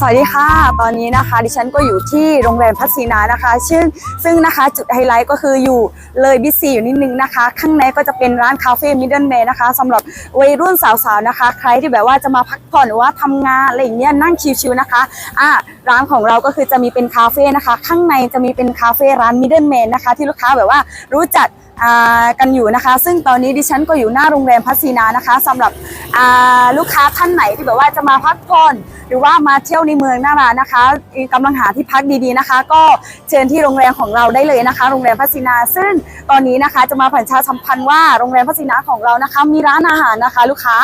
สวัสดีค่ะ ตอนนี้นะคะ ดิฉันก็อยู่ที่โรงแรมพัทซีนานะคะซึ่งซึ่งนะคะจุดไฮไลท์ก็คืออยู่เลยบิ๊ซีอยู่นิดนึงนะคะ ข้างในก็จะเป็นร้านคาเฟ่มิดเดิลเมย์นะคะสำหรับวัยรุ่นสาวๆนะคะ ใครที่แบบว่าจะมาพักผ่อนหรือว่าทำงานอะไรอย่างเงี้ยนั่งชิลๆนะคะอะร้านของเราก็คือจะมีเป็นคาเฟ่นะคะ ข้างในจะมีเป็นคาเฟ่ร้านมิดเดิลเมย์นะคะ ที่ลูกค้าแบบว่ารู้จัก กันอยู่นะคะ ซึ่งตอนนี้ดิฉันก็อยู่หน้าโรงแรมพัซีนานะคะสำหรับลูกค้าท่านไหนที่แบบว่าจะมาพักผ่อนหรือว่ามาเที่ยวในเมืองนารานะคะกำลังหาที่พักดีๆนะคะ ก็เชิญที่โรงแรมของเราได้เลยนะคะ โรงแรมพัซีนา ซึ่งตอนนี้นะคะจะมาผันชาสัมพันธ์ว่าโรงแรมพัซีนาของเรานะคะ มีร้านอาหารนะคะ ลูกค้า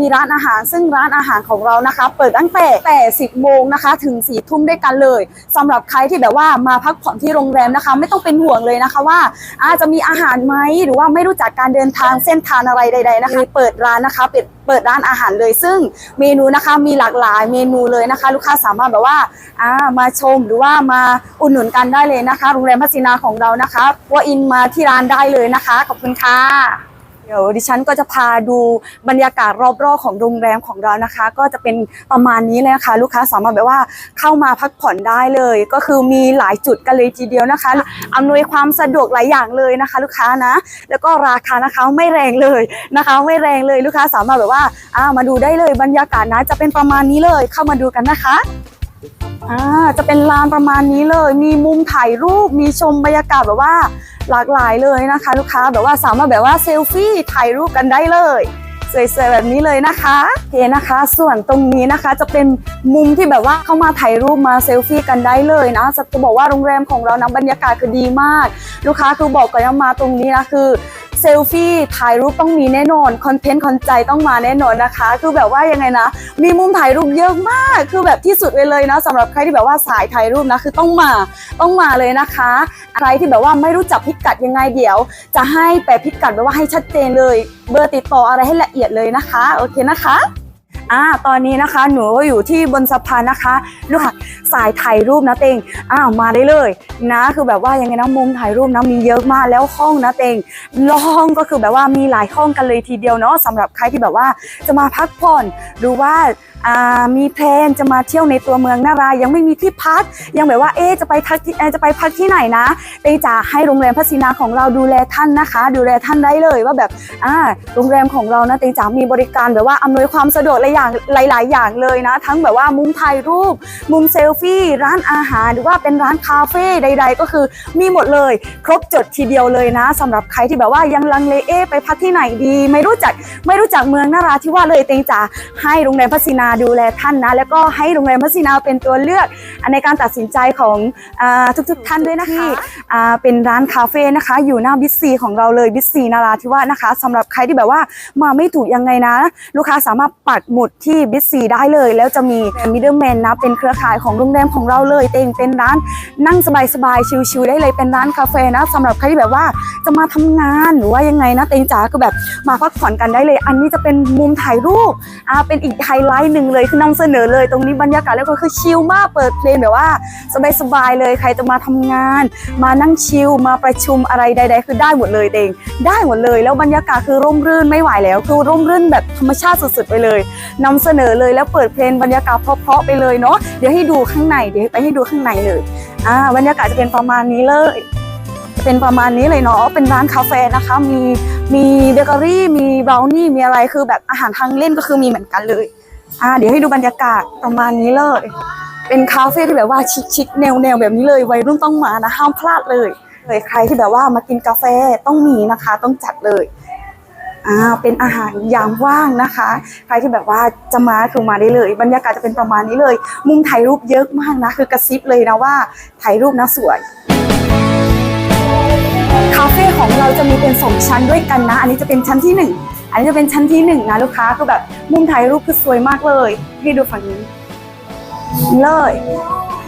มีร้านอาหาร ซึ่งร้านอาหารของเรานะคะ เปิดตั้งแต่แต่10โมงนะคะ ถึง4ทุ่มด้วยกันเลยสำหรับใครที่แบบว่ามาพักผ่อนที่โรงแรมนะคะ ไม่ต้องเป็นห่วงเลยนะคะว่าอาจะมีอาาหารไหมหรือว่าไม่รู้จักการเดินทางเส้นทางอะไรใด ๆนะคะ เปิดร้านนะคะเปิดเปิดร้านอาหารเลย ซึ่งเมนูนะคะมีหลากหลายเมนูเลยนะคะ ลูกค้าสามารถแบบว่าอ่ามาชมหรือว่ามาอุดหนุนกันได้เลยนะคะโรงแรมพัสินาของเรานะคะว่าอินมาที่ร้านได้เลยนะคะ ขอบคุณค่ะ เดี๋ยวดิฉันก็จะพาดูบรรยากาศรอบๆของโรงแรมของเรานะคะ ก็จะเป็นประมาณนี้เลยนะคะ ลูกค้าสามารถแบบว่าเข้ามาพักผ่อนได้เลย ก็คือมีหลายจุดกันเลยทีเดียวนะคะอำนวยความสะดวกหลายอย่างเลยนะคะ ลูกค้านะ แล้วก็ราคานะคะไม่แรงเลยนะคะ ไม่แรงเลยลูกค้าสามารถแบบว่าอ่ามาดูได้เลยบรรยากาศนะจะเป็นประมาณนี้เลยเข้ามาดูกันนะคะอ่าจะเป็นลานประมาณนี้เลย มีมุมถ่ายรูปมีชมบรรยากาศแบบว่า หลากหลายเลยนะคะ ลูกค้าแบบว่าสามารถแบบว่าเซลฟี่ถ่ายรูปกันได้เลยสวยๆแบบนี้เลยนะคะโอเคนะคะ ส่วนตรงนี้นะคะจะเป็นมุมที่แบบว่าเข้ามาถ่ายรูปมาเซลฟี่กันได้เลยนะจะบอกว่าโรงแรมของเรานะบรรยากาศคือดีมาก ลูกค้าคือบอกกันว่ามาตรงนี้นะคือ ซลฟี่ถ่ายรูปต้องมีแน่นอนคอนเทนต์คอนใจต้องมาแน่นอนนะคะ คือแบบว่ายังไงนะ มีมุมถ่ายรูปเยอะมาก คือแบบที่สุดไปเลยนะสำหรับใครที่แบบว่าสายถ่ายรูปนะคือต้องมาต้องมาเลยนะคะ ใครที่แบบว่าไม่รู้จักพิกัดยังไงเดี๋ยว จะให้แปะพิกัดแบบว่าให้ชัดเจนเลย เบอร์ติดต่ออะไรให้ละเอียดเลยนะคะ โอเคนะคะ อ่าตอนนี้นะคะ หนูก็อยู่ที่บนสะพานนะคะลูกค่ะสายถ่ายรูปนะเตงอ้าวมาได้เลยนะ คือแบบว่ายังไงนะมุมถ่ายรูปนะมีเยอะมากแล้วห้องนะเตงห้องก็คือแบบว่ามีหลายห้องกันเลยทีเดียวเนาะสำหรับใครที่แบบว่าจะมาพักผ่อนหรือว่า มีแพลนจะมาเที่ยวในตัวเมืองนารายังไม่มีที่พัก ยังแบบว่าเอ๊จะไปพักจะไปพักที่ไหนนะเตงจะให้โรงแรมพัสินาของเราดูแลท่านนะคะ ดูแลท่านได้เลยว่าแบบอ่าโรงแรมของเรานะเตงจะมีบริการแบบว่าอำนวยความสะดวกหลายอย่างหลาย ๆ อย่างเลยนะ ทั้งแบบว่ามุมถ่ายรูป มุมเซลฟี่ ร้านอาหารหรือว่าเป็นร้านคาเฟ่ใด ๆ ก็คือมีหมดเลย ครบจดทีเดียวเลยนะสำหรับใครที่แบบว่ายังลังเลเอ๊ไปพักที่ไหนดี ไม่รู้จักไม่รู้จักเมืองนาราธิวาสเลยเตงจะให้โรงแรมพัสินาดูแลท่านนะ แล้วก็ให้โรงแรมพัสินาเป็นตัวเลือกในการตัดสินใจของอาทุกๆท่านด้วยนะคะอ่าเป็นร้านคาเฟ่นะคะ อยู่หน้าบิ๊ซีของเราเลยบิ๊ซีนาราธิวาสนะคะสำหรับใครที่แบบว่ามาไม่ถูกยังไงนะ ลูกค้าสามารถปักหมุดที่บิ๊ซีได้เลย แล้วจะมีมิดเดิลแมนนะเป็นเครือข่ายของโรงแรมของเราเลยเต็งเป็นร้านนั่งสบายๆชิลๆได้เลยเป็นร้านคาเฟ่นะสำหรับใครที่แบบว่าจะมาทำงานหรือว่ายังไงนะเต็งจ๋าก็แบบมาพักผ่อนกันได้เลย อันนี้จะเป็นมุมถ่ายรูปอ่าเป็นอีกไฮไลท์หนึ่งเลยคือนำเสนอเลยตรงนี้บรรยากาศแล้วก็คือชิลมากเปิดเพลงแบบว่าสบายๆเลยใครจะมาทำงาน มานั่งชิลมาประชุมอะไรใด ๆ คือได้หมดเลยเต็งได้หมดเลย แล้วบรรยากาศคือร่มรื่นไม่ไหวแล้ว คือร่มรื่นแบบธรรมชาติสุดๆไปเลยนำเสนอเลยแล้วเปิดเพลงบรรยากาศเพราะๆไปเลยเนาะเดี๋ยวให้ดูข้างในเดี๋ยวไปให้ดูข้างในเลยอ่าบรรยากาศจะเป็นประมาณนี้เลยเป็นประมาณนี้เลยเนาะ เป็นร้านคาเฟ่นะคะ มี มีเบเกอรี่ มีบราวนี่ มีอะไร คือแบบอาหารทางเล่นก็คือมีเหมือนกันเลย อ่าเดี๋ยวให้ดูบรรยากาศประมาณนี้เลย เป็นคาเฟ่ที่แบบว่าชิคๆแนวแนวๆแบบนี้เลยวัยรุ่นต้องมานะห้ามพลาดเลยเลยใครที่แบบว่ามากินกาแฟต้องมีนะคะ ต้องจัดเลยอ่าเป็นอาหารยามว่างนะคะ ใครที่แบบว่าจะมาคือมาได้เลย บรรยากาศจะเป็นประมาณนี้เลย มุมถ่ายรูปเยอะมากนะ คือกระซิบเลยนะว่าถ่ายรูปนะสวยคาเฟ่ของเราจะมีเป็นสองชั้นด้วยกันนะ อันนี้จะเป็นชั้นที่หนึ่ง อันนี้จะเป็นชั้นที่หนึ่งนะลูกค้าคือแบบมุมถ่ายรูปคือสวยมากเลยให้ดูฝั่งนี้เลย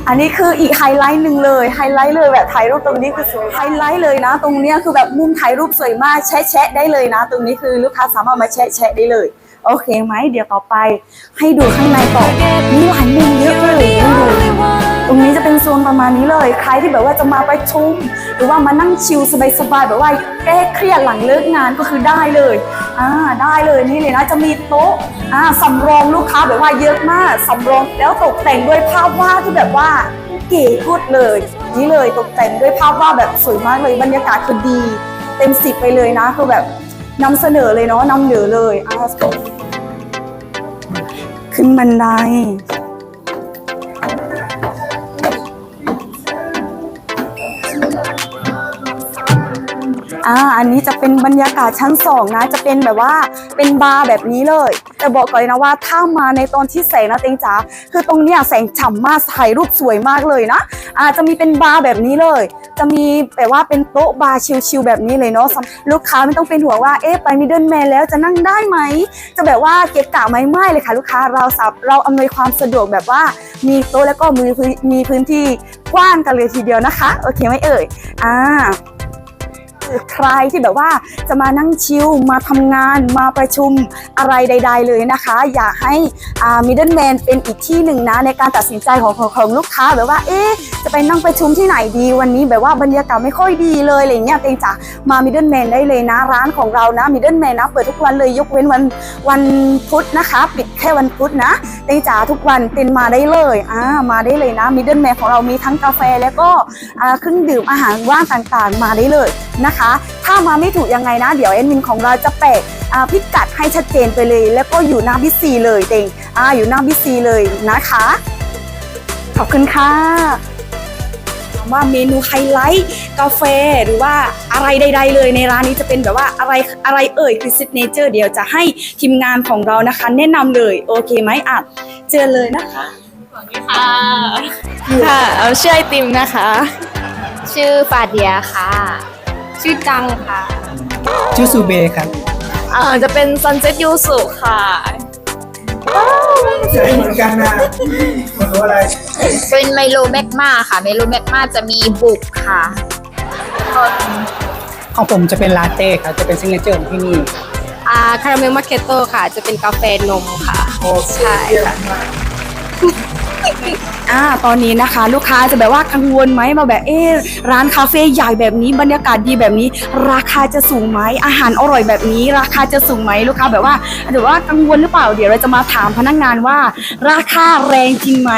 อันนี้คืออีกไฮไลท์หนึ่งเลยไฮไลท์เลยแบบถ่ายรูปตรงนี้คือสวยไฮไลท์เลยนะ ตรงเนี้ยคือแบบมุมถ่ายรูปสวยมากแชะแชะได้เลยนะ ตรงนี้คือลูกค้าสามารถมาแชะแชะได้เลย โอเคไหมเดี๋ยวต่อไป ให้ดูข้างในต่อมีหลายมุมเยอะเลยให้ดูตรงนี้จะเป็นโซนประมาณนี้เลย ใครที่แบบว่าจะมาประชุม หรือว่ามานั่งชิลสบายๆแบบว่าแก้เครียดหลังเลิกงานก็คือได้เลย อ่าได้เลยนี่เลยนะจะมีโต๊ะอ่าสำรองลูกค้าแบบว่าเยอะมากสำรองแล้วตกแต่งด้วยภาพวาดที่แบบว่าเก๋กุดเลย นี่เลยตกแต่งด้วยภาพวาดแบบสวยมากเลยบรรยากาศคือดี เต็มสิบไปเลยนะคือแบบนำเสนอเลยเนาะนำเหนือเลยอ่าขึ้นบันได อ่าอันนี้จะเป็นบรรยากาศชั้นสองนะ จะเป็นแบบว่าเป็นบาร์แบบนี้เลย แต่บอกก่อนนะว่าถ้ามาในตอนที่แสงนะเต็งจ๋าคือตรงเนี้ยแสงฉ่ำมากถ่ายรูปสวยมากเลยนะอาจจะมีเป็นบาร์แบบนี้เลย จะมีแบบว่าเป็นโต๊ะบาร์ชิลๆแบบนี้เลยเนาะลูกค้าไม่ต้องเป็นห่วงว่าเอ๊ะไปมิดเดิลแมนแล้วจะนั่งได้ไหมจะแบบว่าเก็บกะไหมไม่เลยค่ะ ลูกค้าเราสับเราอำนวยความสะดวกแบบว่ามีโต๊ะแล้วก็มีพื้นมีพื้นที่กว้างกันเลยทีเดียวนะคะ โอเคไหมเอ่ยอ่า ใครที่แบบว่าจะมานั่งชิลมาทำงานมาประชุมอะไรใด ๆ เลยนะคะ อยากให้มิดเดิลแมนเป็นอีกที่หนึ่งนะ ในการตัดสินใจของของของลูกค้าแบบว่า เอ๊ะจะไปนั่งประชุมที่ไหนดีวันนี้แบบว่าบรรยากาศไม่ค่อยดีเลยอะไรเงี้ยเต็งจ๋ามามิดเดิลแมนได้เลยนะร้านของเรานะมิดเดิลแมนนะเปิดทุกวันเลยยกเว้นวันวันพุธนะคะ ปิด ค่วันพุธนะเต็งจ๋าทุกวันเป็นมาได้เลยอ่ามาได้เลยนะมิดเดิลแมนของเรามีทั้งกาแฟแล้วก็เครื่องดื่มอาหารว่างต่างๆ มาได้เลยนะคะ ถ้ามาไม่ถูกยังไงนะ เดี๋ยวแอดมินของเราจะแปะพิกัดให้ชัดเจนไปเลย แล้วก็อยู่หน้าบิซีเลยเต็งอ่าอยู่หน้าบิซีเลยนะคะ ขอบคุณค่ะ ว่าเมนูไฮไลท์กาแฟหรือว่าอะไรใด ๆ เลยในร้านนี้จะเป็นแบบว่าอะไรอะไรเอ่ยคือซิกเนเจอร์เดี๋ยวจะให้ทีมงานของเรานะคะ แนะนำเลยโอเคไหมอะเจอเลยนะคะค่ะค่ะเอาชื่อไอติมนะคะ ชื่อฟาเดียค่ะ ชื่อจังค่ะชื่อซูเบครับอ่าจะเป็นซันเซ็ตยูสุค่ะ ใช่เหมือนกันนะมันรู้อะไรเป็นไมโลแมกมาค่ะไมโลแมกมาจะมีบุกค่ะของผมจะเป็นลาเต้ครับจะเป็นซิงเกิลเจอร์ของที่นี่อ่าคาราเมลมาเคโต้ค่ะ จะเป็นกาแฟนมค่ะใช่ค่ะ อ่าตอนนี้นะคะ ลูกค้าจะแบบว่ากังวลไหมมาแบบเอ๊ร้านคาเฟ่ใหญ่แบบนี้บรรยากาศดีแบบนี้ ราคาจะสูงไหมอาหารอร่อยแบบนี้ ราคาจะสูงไหมลูกค้าแบบว่าอาจจะว่ากังวลหรือเปล่าเดี๋ยวเราจะมาถามพนักงานว่า ราคาแรงจริงไหม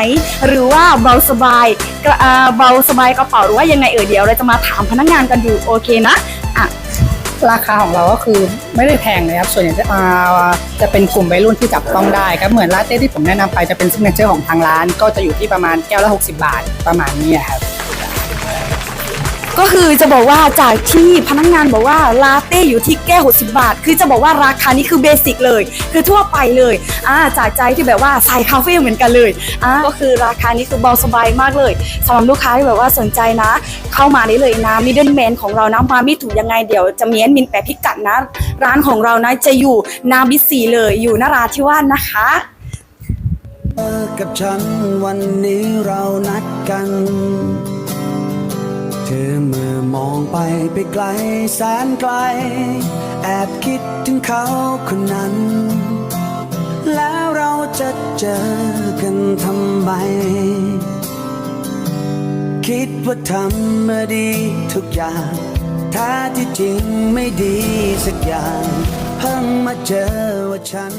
หรือว่าเบาสบายเบาสบายกระเป๋าหรือว่ายังไงเอ่ยเดี๋ยวเราจะมาถามพนักงานกันดูโอเคนะอะ ราคาของเราก็คือไม่ได้แพงเลยครับส่วนใหญ่จะอ่าจะเป็นกลุ่มวัยรุ่นที่จับต้องได้ครับเหมือนลาเต้ที่ผมแนะนำไปจะเป็นซิกเนเจอร์ของทางร้าน ก็จะอยู่ที่ประมาณแก้วละ 60 บาทประมาณนี้ครับ ก็คือจะบอกว่าจากที่พนักงานบอกว่าลาเต้อยู่ที่แก้ว60 บาท คือจะบอกว่าราคานี้คือเบสิกเลย คือทั่วไปเลยอ่าจากใจที่แบบว่าสายคาเฟ่เหมือนกันเลยอ่าก็คือราคานี้คือเบาสบายมากเลยสำหรับลูกค้าที่แบบว่าสนใจนะ เข้ามาได้เลยนะมิดเดิลแมนของเรานะมาไม่ถูกยังไงเดี๋ยวจะเมีแอดมินแปะพิกัดนะ ร้านของเรานะจะอยู่นาบิสีเลยอยู่นราธิวาสนะคะกับฉันวันนี้เรานัดกัน เธอเมื่อมองไปไปไกลแสนไกล แอบคิดถึงเขาคนนั้น แล้วเราจะเจอกันทำไม คิดว่าทำมาดีทุกอย่างแท้ที่จริงไม่ดีสักอย่าง เพิ่งมาเจอว่าฉัน